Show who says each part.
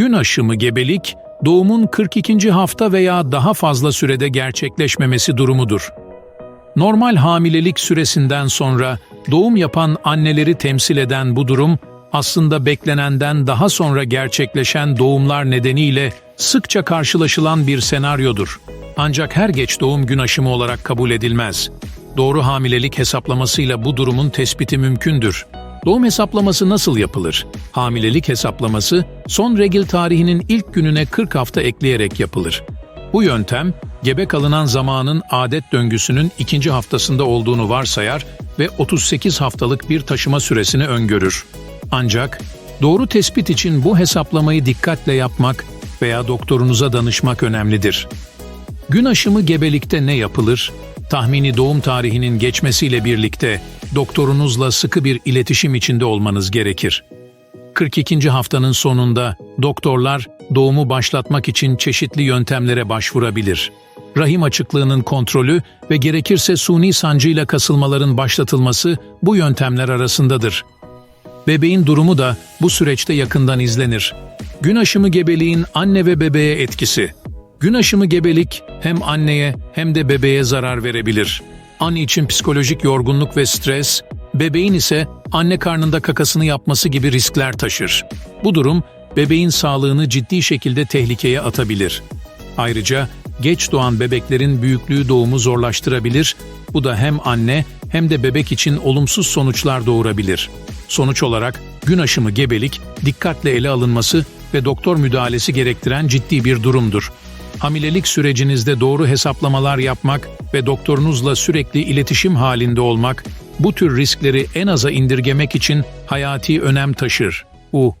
Speaker 1: Gün aşımı gebelik, doğumun 42. hafta veya daha fazla sürede gerçekleşmemesi durumudur. Normal hamilelik süresinden sonra doğum yapan anneleri temsil eden bu durum, aslında beklenenden daha sonra gerçekleşen doğumlar nedeniyle sıkça karşılaşılan bir senaryodur. Ancak her geç doğum gün aşımı olarak kabul edilmez. Doğru hamilelik hesaplamasıyla bu durumun tespiti mümkündür. Doğum hesaplaması nasıl yapılır? Hamilelik hesaplaması son regil tarihinin ilk gününe 40 hafta ekleyerek yapılır. Bu yöntem, gebe kalınan zamanın adet döngüsünün ikinci haftasında olduğunu varsayar ve 38 haftalık bir taşıma süresini öngörür. Ancak doğru tespit için bu hesaplamayı dikkatle yapmak veya doktorunuza danışmak önemlidir. Gün aşımı gebelikte ne yapılır? Tahmini doğum tarihinin geçmesiyle birlikte doktorunuzla sıkı bir iletişim içinde olmanız gerekir. 42. haftanın sonunda doktorlar doğumu başlatmak için çeşitli yöntemlere başvurabilir. Rahim açıklığının kontrolü ve gerekirse suni sancıyla kasılmaların başlatılması bu yöntemler arasındadır. Bebeğin durumu da bu süreçte yakından izlenir. Gün aşımı gebeliğin anne ve bebeğe etkisi. Gün aşımı gebelik hem anneye hem de bebeğe zarar verebilir. Anne için psikolojik yorgunluk ve stres, bebeğin ise anne karnında kakasını yapması gibi riskler taşır. Bu durum bebeğin sağlığını ciddi şekilde tehlikeye atabilir. Ayrıca geç doğan bebeklerin büyüklüğü doğumu zorlaştırabilir. Bu da hem anne hem de bebek için olumsuz sonuçlar doğurabilir. Sonuç olarak gün aşımı gebelik dikkatle ele alınması ve doktor müdahalesi gerektiren ciddi bir durumdur. Hamilelik sürecinizde doğru hesaplamalar yapmak ve doktorunuzla sürekli iletişim halinde olmak bu tür riskleri en aza indirgemek için hayati önem taşır. U